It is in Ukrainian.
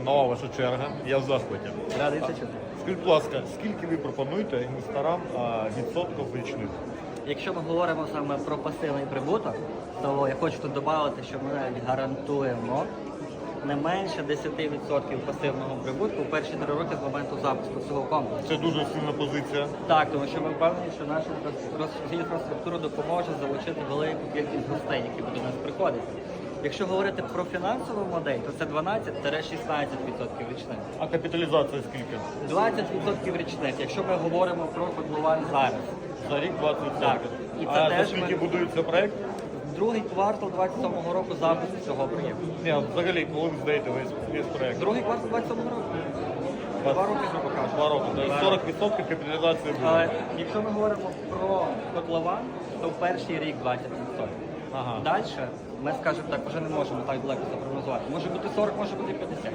Нова ваша черга, я в захваті. Радий це чути. Скажіть, будь ласка, скільки ви пропонуєте інвесторам а, відсотків річних? Якщо ми говоримо саме про пасивний прибуток, то я хочу тут додати, що ми навіть гарантуємо не менше 10% пасивного прибутку в перші три роки з моменту запуску цього комплексу. Це дуже сильна позиція. Так, тому що ми впевнені, що наша інфраструктура допоможе залучити велику кількість гостей, які будуть до нас приходити. Якщо говорити про фінансову модель, то це 12-16% річних. А капіталізація скільки? 20% річних, якщо ми говоримо про котлован зараз. За рік 20 Так. І це а за скільки ми- будується проект? Другий квартал 27-го року запуску цього проєкту. Ні, взагалі, коли ви здаєте весь, весь проект? Другий квартал 27-го року. Два роки, грубо кажучи. Два роки. Тобто 40% капіталізації буде. якщо ми говоримо про котлован, то перший рік 20%. Ага. Далі ми, скажемо так, вже не можемо так далеко запрогнозувати. Може бути 40, може бути 50.